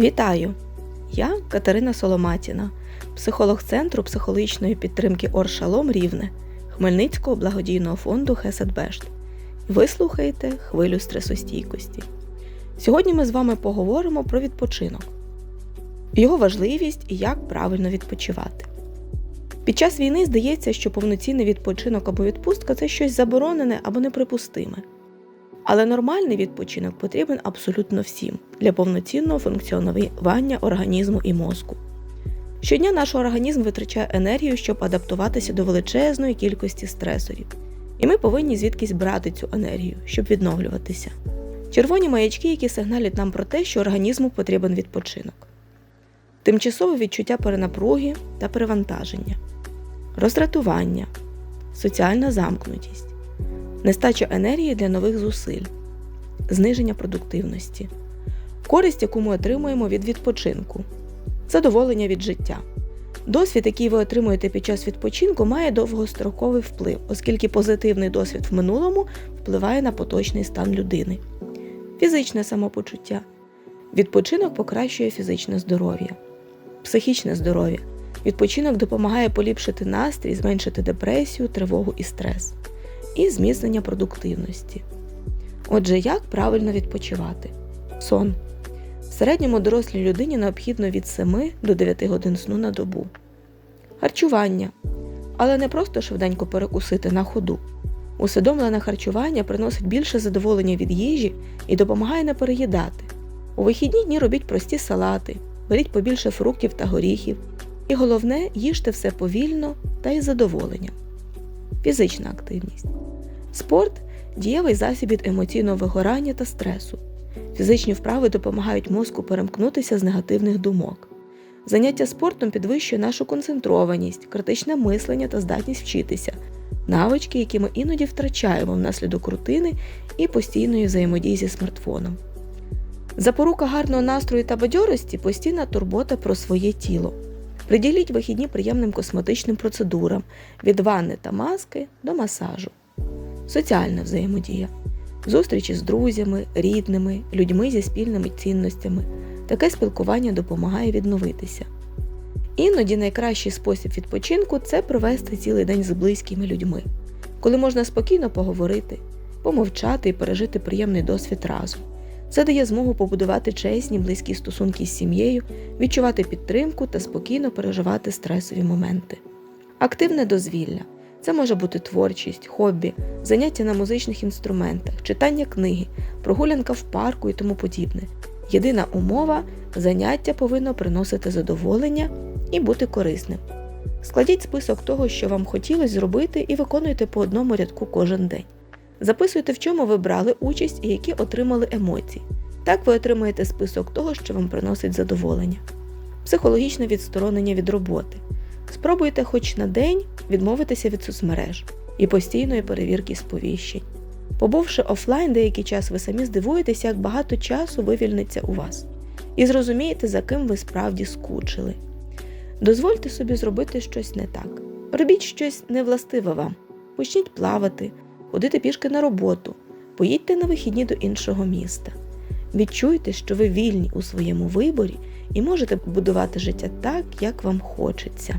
Вітаю! Я Катерина Соломатіна, психолог Центру психологічної підтримки Оршалом Рівне Хмельницького благодійного фонду Хесетбешт. Ви слухаєте хвилю стресостійкості. Сьогодні ми з вами поговоримо про відпочинок, його важливість і як правильно відпочивати. Під час війни здається, що повноцінний відпочинок або відпустка це щось заборонене або неприпустиме. Але нормальний відпочинок потрібен абсолютно всім. Для повноцінного функціонування організму і мозку. Щодня наш організм витрачає енергію, щоб адаптуватися до величезної кількості стресорів, і ми повинні звідкись брати цю енергію, щоб відновлюватися. Червоні маячки, які сигналять нам про те, що організму потрібен відпочинок, тимчасове відчуття перенапруги та перевантаження, роздратування, соціальна замкнутість нестача енергії для нових зусиль, зниження продуктивності, користь, яку ми отримуємо від відпочинку, задоволення від життя. Досвід, який ви отримуєте під час відпочинку, має довгостроковий вплив, оскільки позитивний досвід в минулому впливає на поточний стан людини. Фізичне самопочуття. Відпочинок покращує фізичне здоров'я, психічне здоров'я. Відпочинок допомагає поліпшити настрій, зменшити депресію, тривогу і стрес і зміцнення продуктивності. Отже, як правильно відпочивати? Сон. В середньому дорослій людині необхідно від 7 до 9 годин сну на добу. Харчування. Але не просто швиденько перекусити на ходу. Усвідомлене харчування приносить більше задоволення від їжі і допомагає не переїдати. У вихідні дні робіть прості салати, беріть побільше фруктів та горіхів. І головне, їжте все повільно та із задоволенням. Фізична активність. Спорт дієвий засіб від емоційного вигорання та стресу. Фізичні вправи допомагають мозку перемкнутися з негативних думок. Заняття спортом підвищує нашу концентрованість, критичне мислення та здатність вчитися, навички, які ми іноді втрачаємо внаслідок рутини і постійної взаємодії зі смартфоном. Запорука гарного настрою та бадьорості постійна турбота про своє тіло. Приділіть вихідні приємним косметичним процедурам від ванни та маски до масажу. Соціальна взаємодія, зустрічі з друзями, рідними, людьми зі спільними цінностями. Таке спілкування допомагає відновитися. Іноді найкращий спосіб відпочинку це провести цілий день з близькими людьми, коли можна спокійно поговорити, помовчати і пережити приємний досвід разом. Це дає змогу побудувати чесні, близькі стосунки з сім'єю, відчувати підтримку та спокійно переживати стресові моменти. Активне дозвілля це може бути творчість, хобі, заняття на музичних інструментах, читання книги, прогулянка в парку і тому подібне. Єдина умова заняття повинно приносити задоволення і бути корисним. Складіть список того, що вам хотілося зробити, і виконуйте по одному рядку кожен день. Записуйте, в чому ви брали участь і які отримали емоції. Так ви отримаєте список того, що вам приносить задоволення. Психологічне відсторонення від роботи. Спробуйте хоч на день відмовитися від соцмереж і постійної перевірки сповіщень. Побувши офлайн деякий час, ви самі здивуєтеся, як багато часу вивільниться у вас, і зрозумієте, за ким ви справді скучили. Дозвольте собі зробити щось не так. Робіть щось невластиве вам, почніть плавати, ходити пішки на роботу, поїдьте на вихідні до іншого міста. Відчуйте, що ви вільні у своєму виборі і можете побудувати життя так, як вам хочеться.